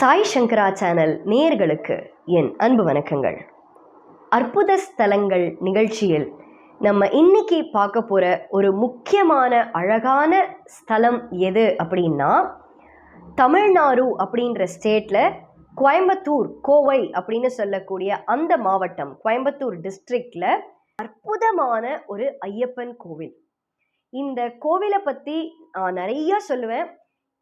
சாய் சங்கரா channel நேயர்களுக்கு என் அன்பு வணக்கங்கள். அற்புத ஸ்தலங்கள் நிகழ்ச்சியில் நம்ம இன்னைக்கு பார்க்க போகிற ஒரு முக்கியமான அழகான ஸ்தலம் எது அப்படின்னா தமிழ்நாடு அப்படின்ற ஸ்டேட்டில் கோயம்புத்தூர் கோவை அப்படின்னு சொல்லக்கூடிய அந்த மாவட்டம் கோயம்புத்தூர் டிஸ்ட்ரிக்டில் அற்புதமான ஒரு ஐயப்பன் கோவில். இந்த கோவிலை பற்றி நான் நிறைய சொல்லுவேன்.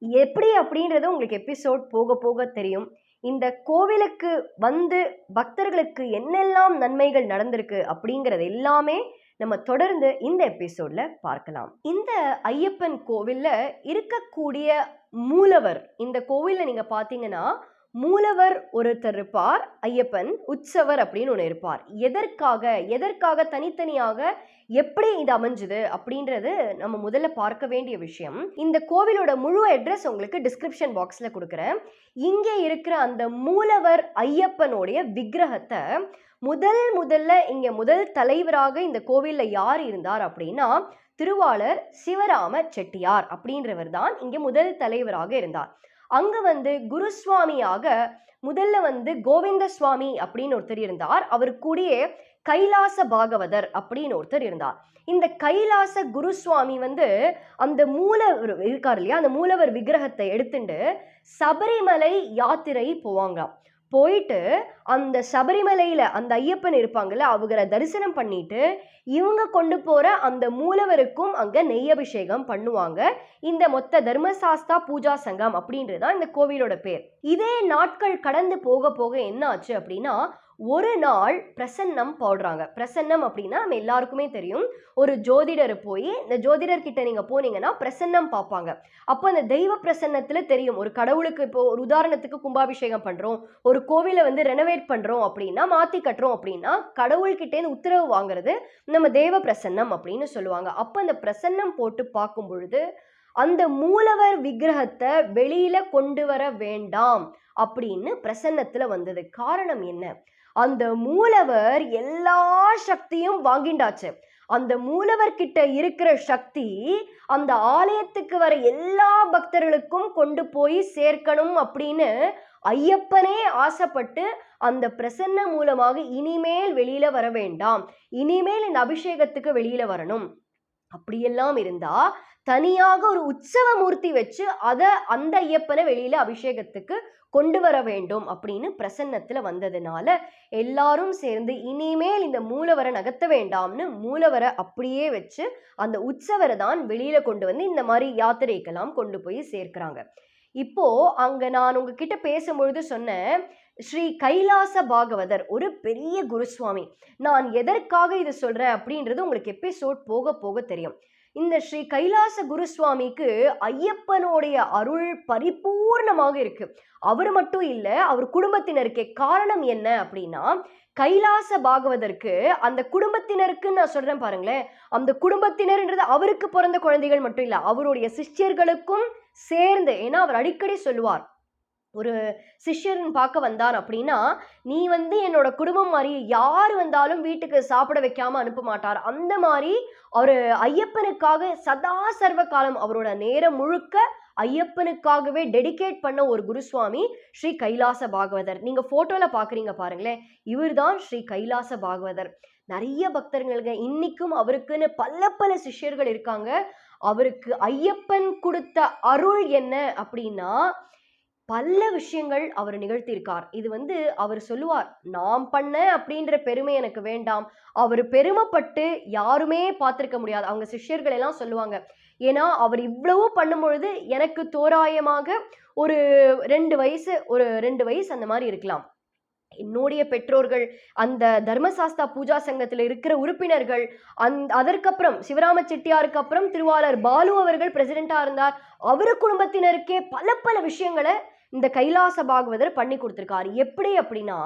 எப்படி அப்படின்றது உங்களுக்கு எபிசோட் போக போக தெரியும். இந்த கோவிலுக்கு வந்து பக்தர்களுக்கு என்னெல்லாம் நன்மைகள் நடந்திருக்கு அப்படிங்கிறது எல்லாமே நம்ம தொடர்ந்து இந்த எபிசோட்ல பார்க்கலாம். இந்த ஐயப்பன் கோவில்ல இருக்கக்கூடிய மூலவர் இந்த கோவில்ல நீங்க பாத்தீங்கன்னா மூலவர் ஒருத்தர் இருப்பார் ஐயப்பன் உற்சவர் அப்படின்னு ஒன்று இருப்பார். எதற்காக எதற்காக தனித்தனியாக எப்படி இது அமைஞ்சுது அப்படின்றது நம்ம முதல்ல பார்க்க வேண்டிய விஷயம். இந்த கோவிலோட முழு அட்ரஸ் உங்களுக்கு டிஸ்கிரிப்ஷன் பாக்ஸில் கொடுக்குறேன். இங்கே இருக்கிற அந்த மூலவர் ஐயப்பனுடைய விக்கிரகத்தை முதல் முதல்ல இங்கே முதல் தலைவராக இந்த கோவிலில் யார் இருந்தார் அப்படின்னா திருவாளர் சிவராம செட்டியார் அப்படின்றவர் தான் இங்கே முதல் தலைவராக இருந்தார். அங்கே வந்து குருசுவாமியாக முதல்ல வந்து கோவிந்த சுவாமி அப்படின்னு ஒருத்தர் இருந்தார். அவர் கூடயே கைலாச பாகவதர் அப்படின்னு ஒருத்தர் இருந்தார். இந்த கைலாச குருசுவாமி வந்து அந்த மூலவர் இருக்கார் இல்லையா? அந்த மூலவர் விக்கிரகத்தை எடுத்துட்டு சபரிமலை யாத்திரை போவாங்களாம். போயிட்டு அந்த சபரிமலையில் அந்த ஐயப்பன் இருப்பாங்கல்ல அவங்கள தரிசனம் பண்ணிட்டு இவங்க கொண்டு போகிற அந்த மூலவருக்கும் அங்கே நெய் அபிஷேகம் பண்ணுவாங்க. இந்த மொத்த தர்மசாஸ்தா பூஜா சங்கம் அப்படின்றது தான் இந்த கோவிலோட பேர். இதே நாட்கள் கடந்து போக போக என்ன ஆச்சு அப்படின்னா ஒரு நாள் பிரசன்னம் போடுறாங்க. பிரசன்னம் அப்படின்னா நம்ம எல்லாருக்குமே தெரியும். ஒரு ஜோதிடர் போய் இந்த ஜோதிடர் கிட்ட நீங்க போனீங்கன்னா பிரசன்னம் பார்ப்பாங்க. அப்போ அந்த தெய்வ பிரசன்னத்துல தெரியும். ஒரு கடவுளுக்கு இப்போ ஒரு உதாரணத்துக்கு கும்பாபிஷேகம் பண்றோம். ஒரு கோவிலை வந்து ரெனோவேட் பண்றோம் அப்படின்னா மாத்தி கட்டுறோம் அப்படின்னா கடவுள்கிட்டேருந்து உத்தரவு வாங்குறது நம்ம தெய்வ பிரசன்னம் அப்படின்னு சொல்லுவாங்க. அப்போ அந்த பிரசன்னம் போட்டு பார்க்கும் பொழுது அந்த மூலவர் விக்கிரகத்தை வெளியில கொண்டு வர வேண்டாம் அப்படின்னு பிரசன்னத்துல வந்தது. காரணம் என்ன? அந்த மூலவர் எல்லா சக்தியும் வாங்கிண்டாச்சு. அந்த மூலவர் கிட்ட இருக்கிற சக்தி அந்த ஆலயத்துக்கு வர எல்லா பக்தர்களுக்கும் கொண்டு போய் சேர்க்கணும் அப்படின்னு ஐயப்பனே ஆசைப்பட்டு அந்த பிரசன்ன மூலமாக இனிமேல் வெளியில வர வேண்டாம். இனிமேல் இந்த அபிஷேகத்துக்கு வெளியில வரணும். அப்படியெல்லாம் இருந்தா தனியாக ஒரு உற்சவ மூர்த்தி வச்சு அதை அந்த ஐயப்பனை வெளியில அபிஷேகத்துக்கு கொண்டு வர வேண்டும் அப்படின்னு பிரசன்னத்துல வந்ததுனால எல்லாரும் சேர்ந்து இனிமேல் இந்த மூலவரை நகர்த்த வேண்டாம்னு மூலவரை அப்படியே வச்சு அந்த உற்சவரை தான் வெளியில கொண்டு வந்து இந்த மாதிரி யாத்திரைக்கெல்லாம் கொண்டு போய் சேர்க்கிறாங்க. இப்போ அங்க நான் உங்ககிட்ட பேசும்பொழுது சொன்னேன் ஸ்ரீ கைலாச பாகவதர் ஒரு பெரிய குருசுவாமி. நான் எதற்காக இதை சொல்றேன் அப்படின்றது உங்களுக்கு எபிசோட் போக போக தெரியும். இந்த ஸ்ரீ கைலாச குருசுவாமிக்கு ஐயப்பனுடைய அருள் பரிபூர்ணமாக இருக்கு. அவர் மட்டும் இல்லை அவர் குடும்பத்தினருக்கே காரணம் என்ன அப்படின்னா கைலாச பாகவதற்கு அந்த குடும்பத்தினருக்கு நான் சொல்றேன் பாருங்களேன். அந்த குடும்பத்தினர்ன்றது அவருக்கு பிறந்த குழந்தைகள் மட்டும் இல்லை அவருடைய சிஷ்யர்களுக்கும் சேர்ந்து ஏன்னா அவர் அடிக்கடி சொல்லுவார். ஒரு சிஷ்யர்னு பார்க்க வந்தார் அப்படின்னா நீ வந்து என்னோட குடும்பம் மாதிரி யார் வந்தாலும் வீட்டுக்கு சாப்பிட வைக்காம அனுப்ப மாட்டார். அந்த மாதிரி அவர் ஐயப்பனுக்காக சதா சர்வ காலம் அவரோட நேரம் முழுக்க ஐயப்பனுக்காகவே டெடிகேட் பண்ண ஒரு குருசுவாமி ஸ்ரீ கைலாச பாகவதர். நீங்க போட்டோல பாக்குறீங்க பாருங்களேன். இவர்தான் ஸ்ரீ கைலாச பாகவதர். நிறைய பக்தர்களுங்க. இன்னைக்கும் அவருக்குன்னு பல பல சிஷ்யர்கள் இருக்காங்க. அவருக்கு ஐயப்பன் கொடுத்த அருள் என்ன அப்படின்னா பல விஷயங்கள் அவர் நிகழ்த்தியிருக்கார். இது வந்து அவர் சொல்லுவார் நாம் பண்ண அப்படின்ற பெருமை எனக்கு வேண்டாம். அவர் பெருமைப்பட்டு யாருமே பார்த்துருக்க முடியாது. அவங்க சிஷ்யர்கள் எல்லாம் சொல்லுவாங்க. ஏன்னா அவர் இவ்வளவு பண்ணும்பொழுது எனக்கு தோராயமாக ஒரு ரெண்டு வயசு ஒரு ரெண்டு வயசு அந்த மாதிரி இருக்கலாம். என்னுடைய பெற்றோர்கள் அந்த தர்மசாஸ்தா பூஜா சங்கத்தில் இருக்கிற உறுப்பினர்கள் அந் அதற்கப்புறம் சிவராம செட்டியாருக்கு அப்புறம் திருவாளர் பாலு அவர்கள் பிரசிடெண்டா இருந்தார். அவர் குடும்பத்தினருக்கே பல பல விஷயங்களை இந்த கைலாச பாகவதர் பண்ணி கொடுத்துருக்காரு. எப்படி அப்படின்னா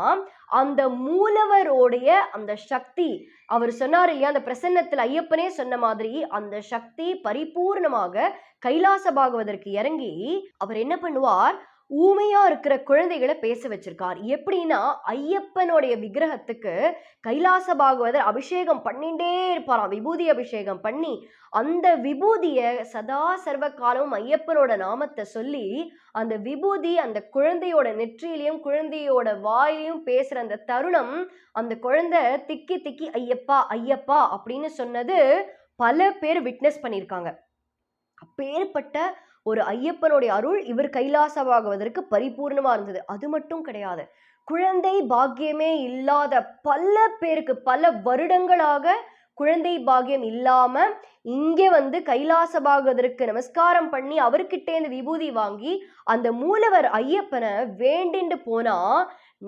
அந்த மூலவரோடைய அந்த சக்தி அவர் சொன்னார் இல்லையா அந்த பிரசன்னத்தில் ஐயப்பனே சொன்ன மாதிரி அந்த சக்தி பரிபூர்ணமாக கைலாச பாகவதற்கு இறங்கி அவர் என்ன பண்ணுவார்? ஊமையா இருக்கிற குழந்தைகளை பேச வச்சிருக்கார். எப்படின்னா ஐயப்பனுடைய விக்கிரகத்துக்கு கைலாச பாகவதர் அபிஷேகம் பண்ணிட்டே இருப்பாராம். விபூதி அபிஷேகம் பண்ணி அந்த விபூதிய சதா சர்வ காலமும் ஐயப்பனோட நாமத்தை சொல்லி அந்த விபூதி அந்த குழந்தையோட நெற்றியிலையும் குழந்தையோட வாயிலையும் பேசுற அந்த தருணம் அந்த குழந்தை திக்கி திக்கி ஐயப்பா ஐயப்பா அப்படின்னு சொன்னது பல பேர் விட்னஸ் பண்ணியிருக்காங்க. அப்பேற்பட்ட ஒரு ஐயப்பனுடைய அருள் இவர் கைலாசமாகுவதற்கு பரிபூர்ணமாக இருந்தது. அது மட்டும் கிடையாது. குழந்தை பாக்கியமே இல்லாத பல பேருக்கு பல வருடங்களாக குழந்தை பாக்கியம் இல்லாம இங்கே வந்து கைலாசபாகதற்கு நமஸ்காரம் பண்ணி அவர்கிட்டேந்து விபூதி வாங்கி அந்த மூலவர் ஐயப்பனை வேண்டிண்டு போனா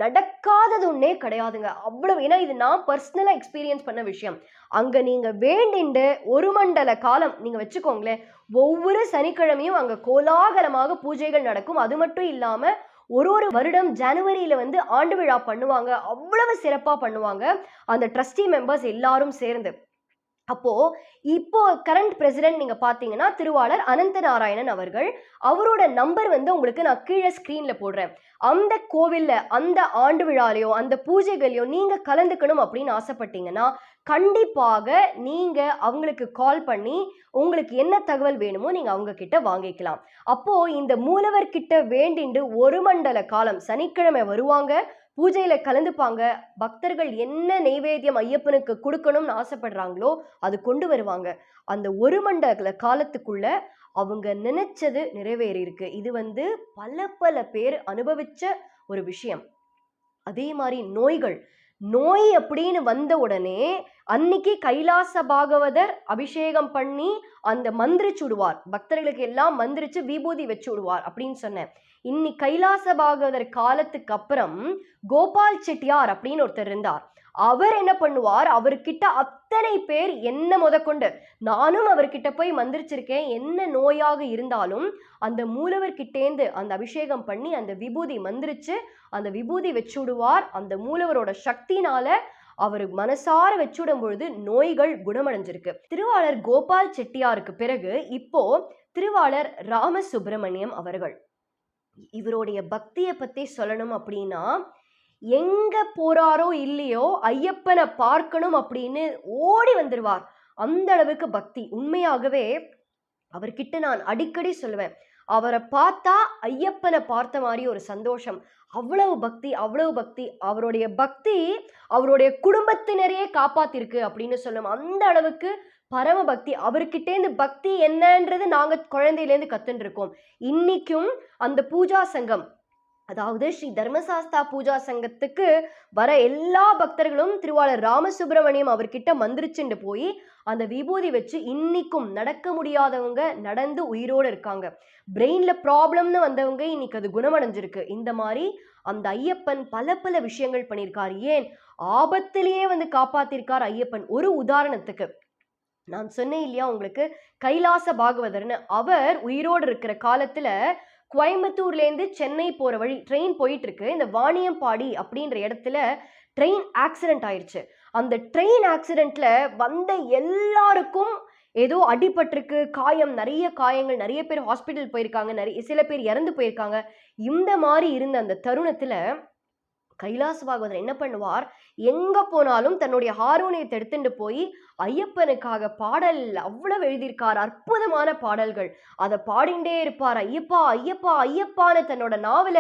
நடக்காதது ஒன்னே கிடையாதுங்க. அவ்வளவு ஏன்னா இது நான் பர்சனலாக எக்ஸ்பீரியன்ஸ் பண்ண விஷயம். அங்கே நீங்கள் வேண்டிண்டு ஒரு மண்டல காலம் நீங்கள் வச்சுக்கோங்களேன் ஒவ்வொரு சனிக்கிழமையும் அங்கே கோலாகலமாக பூஜைகள் நடக்கும். அது மட்டும் இல்லாமல் ஒரு ஒரு வருடம் ஜனவரியில வந்து ஆண்டு விழா பண்ணுவாங்க. அவ்வளவு சிறப்பாக பண்ணுவாங்க. அந்த ட்ரஸ்டி மெம்பர்ஸ் எல்லாரும் சேர்ந்து. அப்போ இப்போ கரண்ட் பிரசிடென்ட் நீங்க பாத்தீங்கன்னா திருவாளர் அனந்த நாராயணன் அவர்கள் அவரோட நம்பர் வந்து உங்களுக்கு நான் கீழே ஸ்கிரீன்ல போடுறேன். அந்த கோவில்ல அந்த ஆண்டு விழாலையோ அந்த பூஜைகளையோ நீங்க கலந்துக்கணும் அப்படின்னு ஆசைப்பட்டீங்கன்னா கண்டிப்பாக நீங்க அவங்களுக்கு கால் பண்ணி உங்களுக்கு என்ன தகவல் வேணுமோ நீங்க அவங்க கிட்ட வாங்கிக்கலாம். அப்போ இந்த மூலவர் கிட்ட வேண்டிண்டு ஒரு மண்டல காலம் சனிக்கிழமை வருவாங்க பூஜையில கலந்துப்பாங்க. பக்தர்கள் என்ன நெய்வேத்தியம் ஐயப்பனுக்கு கொடுக்கணும்னு ஆசைப்படுறாங்களோ அது கொண்டு வருவாங்க. அந்த ஒரு மண்டல காலத்துக்குள்ள அவங்க நினைச்சது நிறைவேறி இருக்கு இது வந்து பல பல பேர் அனுபவிச்ச ஒரு விஷயம். அதே மாதிரி நோய்கள். நோய் அப்படின்னு வந்த உடனே அன்னைக்கு கைலாச பாகவதர் அபிஷேகம் பண்ணி அந்த மந்திரிச்சு விடுவார். பக்தர்களுக்கு எல்லாம் மந்திரிச்சு விபூதி வச்சு விடுவார் அப்படின்னு சொன்னேன். இன்னி கைலாச பாகவதர் காலத்துக்கு அப்புறம் கோபால் செட்டியார் அப்படின்னு ஒருத்தர் இருந்தார். அவர் என்ன பண்ணுவார்? அவர்கிட்ட அத்தனை பேர் என்ன முதற்கொண்டு நானும் அவர்கிட்ட போய் மந்திரிச்சிருக்கேன் என்ன நோயாக இருந்தாலும் அந்த மூலவர்கிட்டேந்து அந்த அபிஷேகம் பண்ணி அந்த விபூதி மந்திரிச்சு அந்த விபூதி வச்சு விடுவார் அந்த மூலவரோட சக்தினால அவர் மனசார வச்சுடும் பொழுது நோய்கள் குணமடைஞ்சிருக்கு. திருவாளர் கோபால் செட்டியாருக்கு பிறகு இப்போ திருவாளர் ராமசுப்பிரமணியம் அவர்கள். இவருடைய பக்தியை பற்றி சொல்லணும் அப்படின்னா எங்கே போகிறாரோ இல்லையோ ஐயப்பனை பார்க்கணும் அப்படின்னு ஓடி வந்துடுவார் அந்த அளவுக்கு பக்தி. உண்மையாகவே அவர்கிட்ட நான் அடிக்கடி சொல்லுவேன். அவரை பார்த்தா ஐயப்பனை பார்த்த மாதிரி ஒரு சந்தோஷம். அவ்வளவு பக்தி அவ்வளவு பக்தி. அவருடைய பக்தி அவருடைய குடும்பத்தினரையே காப்பாத்திருக்கு அப்படின்னு சொல்லும். அந்த அளவுக்கு பரம பக்தி அவர்கிட்டேருந்து பக்தி என்னன்றது நாங்கள் குழந்தையிலேருந்து கத்துட்டு இருக்கோம் இன்னைக்கும் அந்த பூஜா சங்கம் அதாவது ஸ்ரீ தர்மசாஸ்தா பூஜா சங்கத்துக்கு வர எல்லா பக்தர்களும் திருவாளர் ராமசுப்பிரமணியம் அவர்கிட்ட மந்திரிச்சுண்டு போய் அந்த விபூதி வச்சு இன்னைக்கும் நடக்க முடியாதவங்க நடந்து உயிரோடு இருக்காங்க. பிரெயின்ல ப்ராப்ளம்னு வந்தவங்க இன்னைக்கு அது குணமடைஞ்சிருக்கு. இந்த மாதிரி அந்த ஐயப்பன் பல பல விஷயங்கள் பண்ணியிருக்கார் ஏன்? ஆபத்திலேயே வந்து காப்பாத்திருக்கார் ஐயப்பன். ஒரு உதாரணத்துக்கு நான் சொன்னேன் இல்லையா உங்களுக்கு? கைலாச பாகவதர்னு. அவர் உயிரோடு இருக்கிற காலத்தில் கோயம்புத்தூர்லேருந்து சென்னை போகிற வழி ட்ரெயின் போயிட்டு இருக்கு இந்த வாணியம்பாடி அப்படின்ற இடத்துல ட்ரெயின் ஆக்சிடென்ட் ஆயிடுச்சு அந்த ட்ரெயின் ஆக்சிடெண்ட்டில் வந்த எல்லாருக்கும் ஏதோ அடிபட்டிருக்கு காயம் நிறைய காயங்கள் நிறைய பேர் ஹாஸ்பிட்டல் போயிருக்காங்க நிறைய சில பேர் இறந்து போயிருக்காங்க. இந்த மாதிரி இருந்த அந்த தருணத்தில் கைலாச பாகவதர் என்ன பண்ணுவார்? எங்க போனாலும் தன்னுடைய ஹார்மோனியத்தை எடுத்துட்டு போய் ஐயப்பனுக்காக பாடல் அவ்வளவு எழுதியிருக்கார். அற்புதமான பாடல்கள். அதை பாடிண்டே இருப்பார். ஐயப்பா ஐயப்பா ஐயப்பான்னு தன்னோட நாவல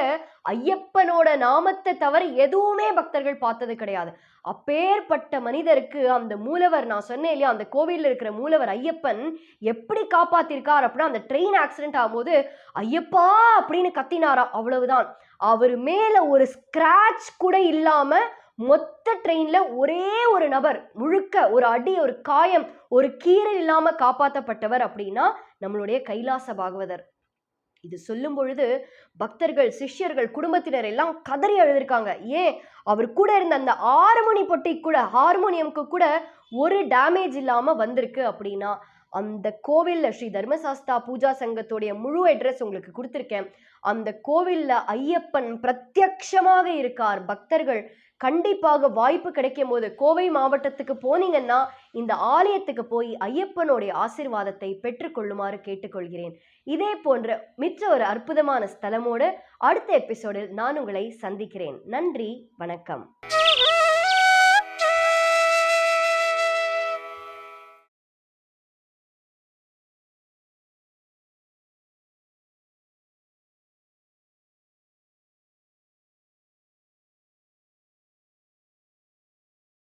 ஐயப்பனோட நாமத்தை தவிர எதுவுமே பக்தர்கள் பார்த்தது கிடையாது. அப்பேற்பட்ட மனிதருக்கு அந்த மூலவர் நான் சொன்னேன் இல்லையா அந்த கோவிலில் இருக்கிற மூலவர் ஐயப்பன் எப்படி காப்பாத்திருக்கார் அப்படின்னா அந்த ட்ரெயின் ஆக்சிடென்ட் ஆகும்போது ஐயப்பா அப்படின்னு கத்தினாரா அவ்வளவுதான். அவர் மேலே ஒரு ஸ்க்ராட்ச் கூட இல்லாமல் மொத்த ட்ரெயினில் ஒரே ஒரு நபர் முழுக்க ஒரு அடி ஒரு காயம் ஒரு கீரல் இல்லாமல் காப்பாற்றப்பட்டவர் அப்படின்னா நம்மளுடைய கைலாச பாகவதர். இது சொல்லும் பொழுது பக்தர்கள் சிஷ்யர்கள் குடும்பத்தினர் எல்லாம் கதறி எழுதியிருக்காங்க ஏன்? அவர் கூட இருந்த அந்த ஹார்மோனி பொட்டி கூட ஹார்மோனியம்க்கு கூட ஒரு டேமேஜ் இல்லாமல் வந்திருக்கு அப்படின்னா அந்த கோவிலில் ஸ்ரீ தர்மசாஸ்தா பூஜா சங்கத்துடைய முழு அட்ரஸ் உங்களுக்கு கொடுத்துருக்கேன். அந்த கோவிலில் ஐயப்பன் பிரத்யக்ஷமாக இருக்கார். பக்தர்கள் கண்டிப்பாக வாய்ப்பு கிடைக்கும் போது கோவை மாவட்டத்துக்கு போனீங்கன்னா இந்த ஆலயத்துக்கு போய் ஐயப்பனுடைய ஆசிர்வாதத்தை பெற்றுக்கொள்ளுமாறு கேட்டுக்கொள்கிறேன். இதே போன்ற மிச்ச ஒரு அற்புதமான ஸ்தலமோடு அடுத்த எபிசோடில் நான் உங்களை சந்திக்கிறேன். நன்றி வணக்கம்.